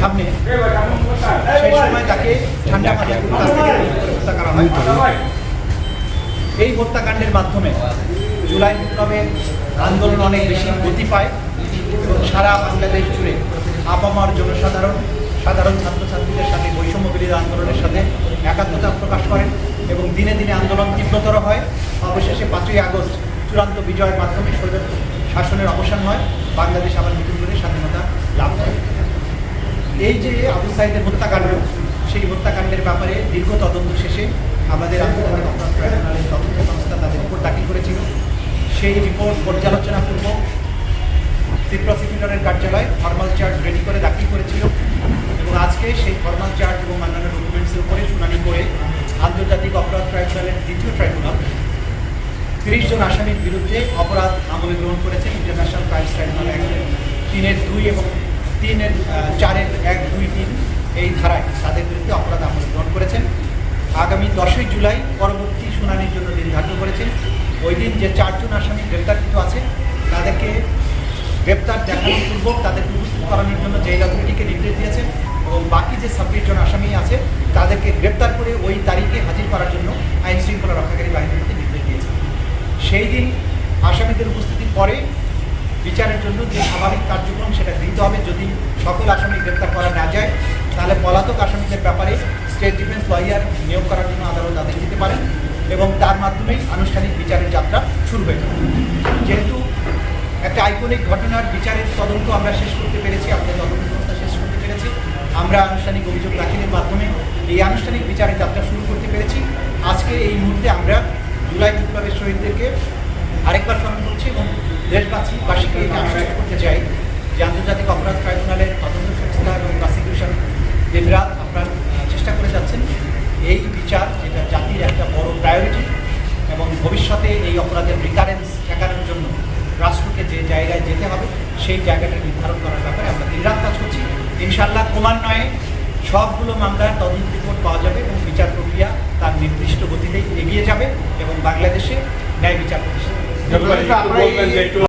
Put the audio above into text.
সামনে। সেই সময় তাকে ঠান্ডা মাথায় হত্যা করা হয়। এই হত্যাকাণ্ডের মাধ্যমে জুলাই বিপ্লবের আন্দোলন অনেক বেশি গতি পায় এবং সারা বাংলাদেশ জুড়ে আপামার জনসাধারণ, সাধারণ ছাত্রছাত্রীদের সাথে বৈষম্য বিরোধী আন্দোলনের সাথে একাত্মতা প্রকাশ করেন এবং দিনে দিনে আন্দোলন তীব্রতর হয়। অবশেষে পাঁচই আগস্ট চূড়ান্ত বিজয়ের মাধ্যমে শাসনের অবসান হয়। বাংলাদেশ আবার নতুন করে স্বাধীনতা লাভ করে। এই যে আবু সাইদের হত্যাকাণ্ড, সেই হত্যাকাণ্ডের ব্যাপারে দীর্ঘ তদন্ত শেষে আমাদের আন্তর্জাতিক অপরাধ ট্রাইব্যুনালের তদন্ত সংস্থা তাদের রিপোর্ট দাখিল করেছিল। সেই রিপোর্ট পর্যালোচনা পূর্বক চিফ প্রসিকিউটরের কার্যালয় ফর্মাল চার্জ রেডি করে দাখিল করেছিল এবং আজকে সেই ফর্মাল চার্জ এবং অন্যান্য ডকুমেন্টসের উপরে শুনানি করে আন্তর্জাতিক অপরাধ ট্রাইব্যুনালের দ্বিতীয় ট্রাইব্যুনাল তিরিশ জন আসামির বিরুদ্ধে অপরাধ আমলে গ্রহণ করেছে ইন্টারন্যাশনাল ক্রাইমস ট্রাইব্যুনাল অ্যাক্টের তিনের দুই এবং তিনের চারের এক, দুই, তিন এই ধারায় তাদের বিরুদ্ধে অপরাধ আমলে গ্রহণ করেছেন। আগামী দশই জুলাই পরবর্তী শুনানির জন্য দিন ধার্য করেছেন। ওই দিন যে চারজন আসামি গ্রেপ্তারকৃত আছে, তাদেরকে গ্রেপ্তার দেখানোর পূর্বক তাদেরকে উপস্থিত করানোর জন্য জেল অথরিটিকে নির্দেশ দিয়েছেন এবং বাকি যে ছাব্বিশ জন আসামি আছে, তাদেরকে গ্রেপ্তার করে ওই তারিখে হাজির করার জন্য আইন শৃঙ্খলা রক্ষাকারী বাহিনীকে নির্দেশ দিয়েছে সেই দিন আসামিদের উপস্থিতির পরে বিচারের জন্য যে স্বাভাবিক কার্যক্রম সেটা গৃহীত হবে যদি সকল আসামি গ্রেপ্তার করা না যায়, তাহলে পলাতক আসামিদের ব্যাপারে স্টেট ডিফেন্স লয়ার নিয়োগ করার জন্য আদালত আদেশ দিতে পারেন এবং তার মাধ্যমেই আনুষ্ঠানিক বিচারের যাত্রা শুরু হয়ে যাবে। যেহেতু একটা আইকনিক ঘটনার বিচারের তদন্ত আমরা শেষ করতে পেরেছি আমাদের তদন্ত সংস্থা শেষ করতে পেরেছি, আমরা আনুষ্ঠানিক অভিযোগ দাখিলের মাধ্যমে এই আনুষ্ঠানিক বিচারের যাত্রা শুরু করতে পেরেছি। আজকে এই মুহূর্তে আমরা জুলাই বিপ্লবের শহীদদেরকে আরেকবার স্মরণ করছি এবং দেশবাসী বাসীকে এটা আশ্বস্ত করতে চাই যে আন্তর্জাতিক অপরাধ ট্রাইব্যুনালের তদন্ত সংস্থা এবং প্রসিকিউশন দিনরাত আপনার চেষ্টা করে যাচ্ছেন। এই বিচার যেটা জাতির একটা বড় প্রায়োরিটি এবং ভবিষ্যতে এই অপরাধের রিকারেন্স ঠেকানোর জন্য রাষ্ট্রকে যে জায়গায় যেতে হবে, সেই জায়গাটা নির্ধারণ করার ব্যাপারে আমরা দিনরাত কাজ করছি। ইনশাল্লাহ ক্রমান্বয়ে সবগুলো মামলার তদন্ত রিপোর্ট পাওয়া যাবে এবং বিচার প্রক্রিয়া তার নির্দিষ্ট গতিতেই এগিয়ে যাবে এবং বাংলাদেশে ন্যায় বিচার প্রতিষ্ঠা বলবেন যে একটু